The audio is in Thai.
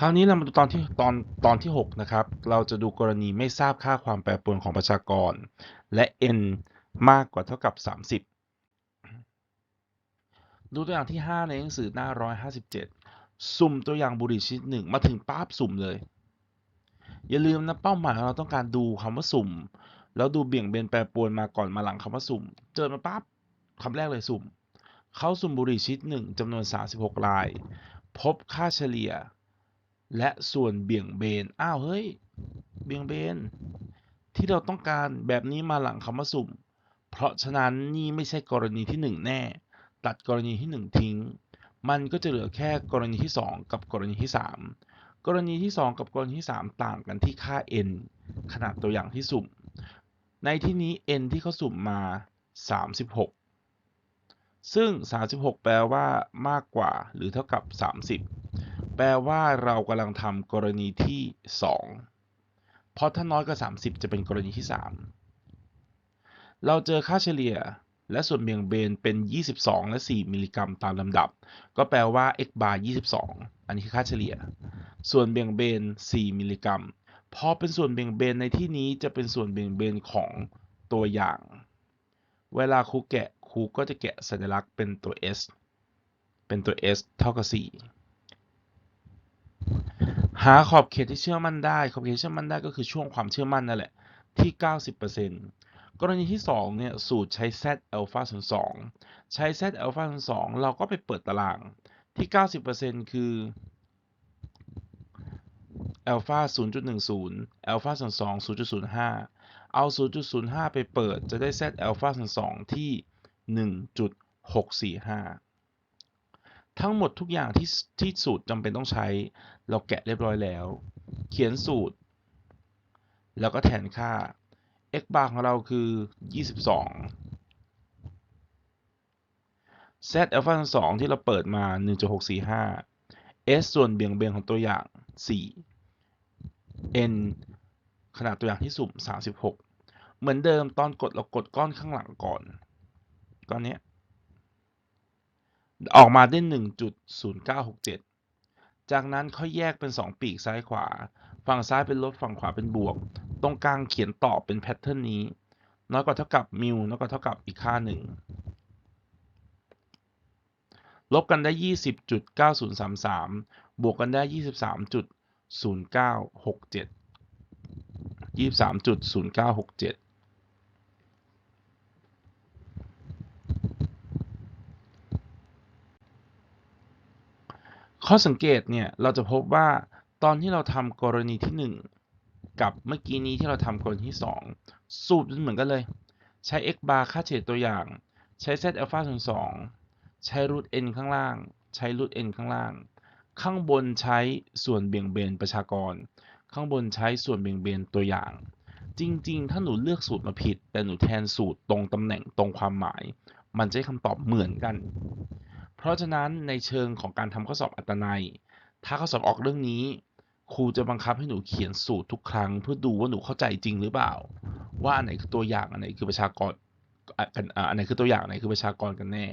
คราวนี้เรามาดูตอนที่ตอนตอนที่ 6 นะครับ เราจะดูกรณีไม่ทราบค่าความแปรปรวนของประชากร และ n มากกว่าเท่ากับ 30 ดูตัวอย่างที่ 5 ในหนังสือหน้า 157 สุ่มตัวอย่างบุหรี่ชนิดหนึ่งมาถึงปั๊บสุ่มเลย อย่าลืมนะเป้าหมายของเราต้องการดูคำว่าสุ่ม แล้วดูเบี่ยงเบนแปรปรวนมาก่อนมาหลังคำว่าสุ่ม เจอมาปั๊บคำแรกเลยสุ่ม เขาสุ่มบุหรี่ชนิดหนึ่งจำนวน 36ราย พบค่าเฉลี่ย และส่วนเบี่ยงเบน อ้าวเฮ้ย เบี่ยงเบน ที่เราต้องการแบบนี้มาหลังคำว่าสุ่ม เพราะฉะนั้นนี่ไม่ใช่กรณีที่ 1 แน่ ตัดกรณีที่ 1 ทิ้ง มันก็จะเหลือแค่กรณีที่ 2 กับกรณีที่ 3 กรณีที่ 2 กับกรณีที่ 3 ต่างกันที่ค่า n ขนาดตัวอย่างที่สุ่ม ในที่นี้ n ที่เขาสุ่มมา 36 ซึ่ง 36 แปลว่ามากกว่าหรือเท่ากับ 30 แปลว่าเรากำลังทำกรณีที่ 2 เพราะถ้าน้อยกว่า 30 จะเป็นกรณีที่ 3 เราเจอค่าเฉลี่ยและส่วนเบี่ยงเบนเป็น 22 และ 4 มิลลิกรัมตามลำดับ ก็แปลว่า x bar 22 อันนี้คือค่าเฉลี่ย ส่วนเบี่ยงเบน 4 มิลลิกรัม พอเป็นส่วนเบี่ยงเบนในที่นี้จะเป็นส่วนเบี่ยงเบนของตัวอย่าง เวลาครูแกะครูก็จะแกะสัญลักษณ์เป็นตัว s เป็นตัว s เท่ากับ 4 หาขอบเขตที่เชื่อมั่นได้ขอบเขตที่เชื่อมั่นได้ก็คือช่วงความเชื่อมั่นนั่นแหละที่ 90%กรณีที่2เนี่ยสูตรใช้ z อัลฟาส่วน2ใช้ z อัลฟาส่วน2เราก็ไปเปิดตารางที่ 90%คืออัลฟา0.10อัลฟาส่วน2 0.05 เอา 0.05 ไปเปิดจะได้ z อัลฟาส่วน2ที่ 1.645 ทั้งหมดทุกอย่างที่ที่สูตรจำเป็นต้องใช้ เราแกะเรียบร้อยแล้ว เขียนสูตร แล้วก็แทนค่า x bar ของเราคือ 22 z อัลฟาส่วน2ที่เราเปิดมา 1.645 s ส่วนเบี่ยงเบนของตัวอย่าง 4 n ขนาดตัวอย่างที่สุ่ม 36 เหมือนเดิมตอนกดเรากดก้อนข้างหลังก่อน ก้อนนี้ ออกมาได้ 1.0967 จากนั้นค่อยแยกเป็น 2 ปีกซ้ายขวา ฝั่งซ้ายเป็นลบฝั่งขวาเป็นบวก ตรงกลางเขียนต่อเป็นแพทเทิร์นนี้ น้อยกว่าเท่ากับมิวน้อยกว่าเท่ากับอีกค่าหนึ่งลบกันได้ 20.9033 บวกกันได้ 23.0967 23.0967 ข้อสังเกตเนี่ยเราจะพบว่าตอนที่เราทำกรณีที่ 1 กับเมื่อกี้นี้ที่เราทำกรณีที่ 2 สูตรมันเหมือนกันเลย ใช้ x bar ค่าเฉลี่ยตัวอย่าง ใช้ z อัลฟาส่วน2ใช้ root n ข้างล่าง ใช้ root n ข้างล่าง ข้างบนใช้ส่วนเบี่ยงเบนประชากร ข้างบนใช้ส่วนเบี่ยงเบนตัวอย่าง จริง ๆ ถ้าหนูเลือกสูตรมาผิด แต่หนูแทนสูตรตรงตำแหน่งตรงความหมาย มันจะได้คำตอบเหมือนกัน ราะฉะนั้นในเชิงของการทำข้อสอบอัตนัย ถ้าข้อสอบออกเรื่องนี้ ครูจะบังคับให้หนูเขียนสูตรทุกครั้ง เพื่อดูว่าหนูเข้าใจจริงหรือเปล่า ว่าอันไหนคือตัวอย่างอันไหนคือประชากรอันอันไหนคือตัวอย่างอันไหนคือประชากรกันแน่